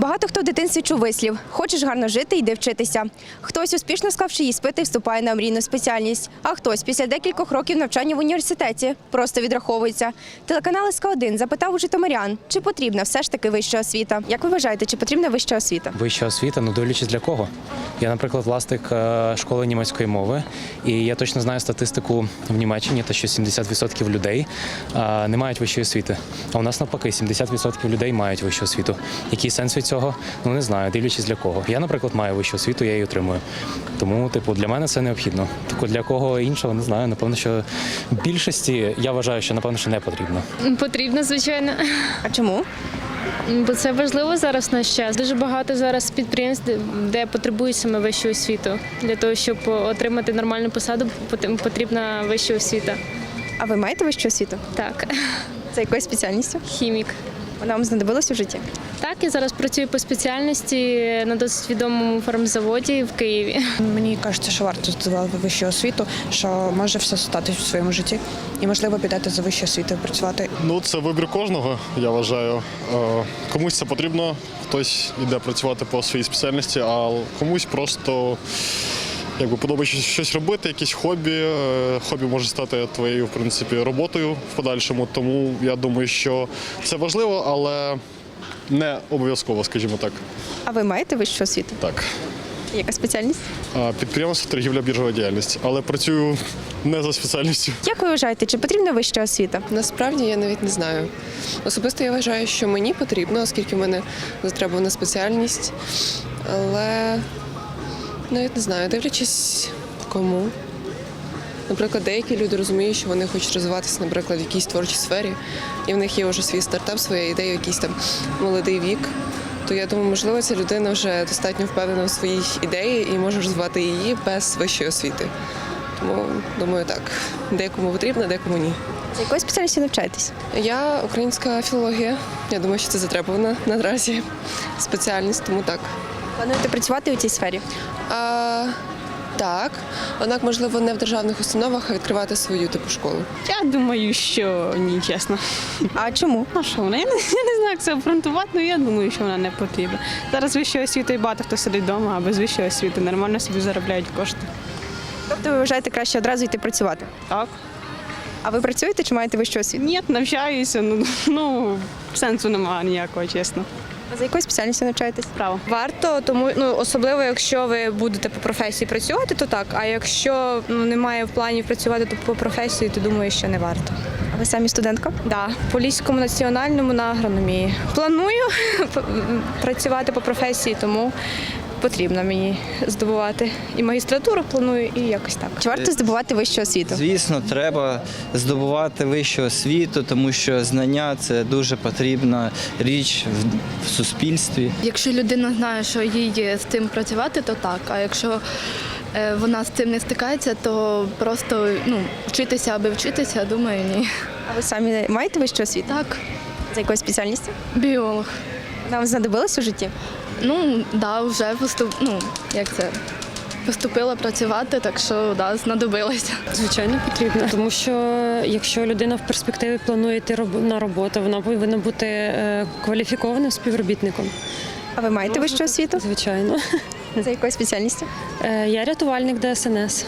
Багато хто в дитинстві чув вислів Хочеш гарно жити, йди вчитися. Хтось, успішно склавши іспити, вступає на мрійну спеціальність, а хтось після декількох років навчання в університеті просто відраховується. Телеканал СК 1 запитав у житомирян, чи потрібна все ж таки вища освіта. Як ви вважаєте, чи потрібна вища освіта? Вища освіта, ну дивлячись для кого. Я, наприклад, власник е, школи німецької мови, і я точно знаю статистику в Німеччині, те, що 70% людей е, не мають вищої освіти. А у нас навпаки, 70% людей мають вищу освіту. Який сенс від цього? Ну не знаю, дивлячись для кого. Я, наприклад, маю вищу освіту, я її отримую. Тому, типу, для мене це необхідно. Тільки для кого іншого не знаю. Напевно, що більшості я вважаю, що напевно що не потрібно. Потрібно, звичайно, А чому? бо це важливо зараз в наш час. Дуже багато зараз підприємств, де- потребують саме вищу освіту. Для того, щоб отримати нормальну посаду, потрібна вища освіта. А ви маєте вищу освіту? Так, За якою спеціальністю? хімік. Вона вам знадобилась у житті? Так, я зараз працюю по спеціальності на досить відомому фармзаводі в Києві. Мені кажеться, що варто здавати вищу освіту, що може все стати в своєму житті, і можливо підете за вищу освіту працювати Ну, це вибір кожного, я вважаю. Е, Комусь це потрібно, хтось йде працювати по своїй спеціальності, а комусь просто якби подобається щось робити, якісь хобі. Е, Хобі може стати твоєю, в принципі, роботою в подальшому. Тому я думаю, що це важливо, але не обов'язково, скажімо так. А ви маєте вищу освіту? Так. Яка спеціальність? Підприємство, торгівля, біржова діяльність, але працюю не за спеціальністю. Як ви вважаєте, чи потрібна вища освіта? Насправді я навіть не знаю. Особисто я вважаю, що мені потрібно, оскільки в мене затребувана спеціальність. Але навіть не знаю, дивлячись кому. Наприклад, деякі люди розуміють, що вони хочуть розвиватися, наприклад, в якійсь творчій сфері, і в них є вже свій стартап, своя ідея, якийсь там молодий вік. То я думаю, можливо, ця людина вже достатньо впевнена в своїй ідеї і може розвивати її без вищої освіти. Тому думаю, так, декому потрібно, декому ні. За якою спеціальністю навчаєтесь? Я українська філологія. Я думаю, що це затребувана наразі спеціальність, тому так. Плануєте працювати у цій сфері? А, так, однак, можливо, не в державних установах, а відкривати свою типу школу. Я думаю, що ні, чесно. А чому? А що вона? Я не, я не знаю, як це обґрунтувати, але я думаю, що вона не потрібна. Зараз вищою освітою багато хто сидить вдома, а без вищої освіти нормально собі заробляють кошти. Тобто ви вважаєте краще одразу йти працювати? Так. А ви працюєте чи маєте вищу освіту? Ні, навчаюся, ну, ну сенсу немає ніякого, чесно. А за якою спеціальністю навчаєтесь? Право. Варто, тому ну особливо, якщо ви будете по професії працювати, то так. А якщо ну немає в плані працювати то по професії, то думаю, що не варто. А ви самі студентка? Да, в Поліському національному на агрономії. Планую працювати по професії, тому потрібно мені здобувати і магістратуру планую, і якось так. Чи варто здобувати вищу освіту? Звісно, треба здобувати вищу освіту, тому що знання це дуже потрібна річ в, в суспільстві. Якщо людина знає, що їй з тим працювати, то так. А якщо е, вона з цим не стикається, то просто ну, вчитися аби вчитися, думаю, ні. А ви самі маєте вищу освіту? Так, За якою спеціальністю? біолог. Вона вам знадобилась у житті? Ну, да, вже поступ... ну, як це? Поступила працювати, так що да, знадобилося. Звичайно, потрібно, тому що якщо людина в перспективі планує йти на роботу, вона повинна бути е, кваліфікованим співробітником. А ви маєте вищу освіту? Звичайно, За якою спеціальністю? Е, я рятувальник ДСНС.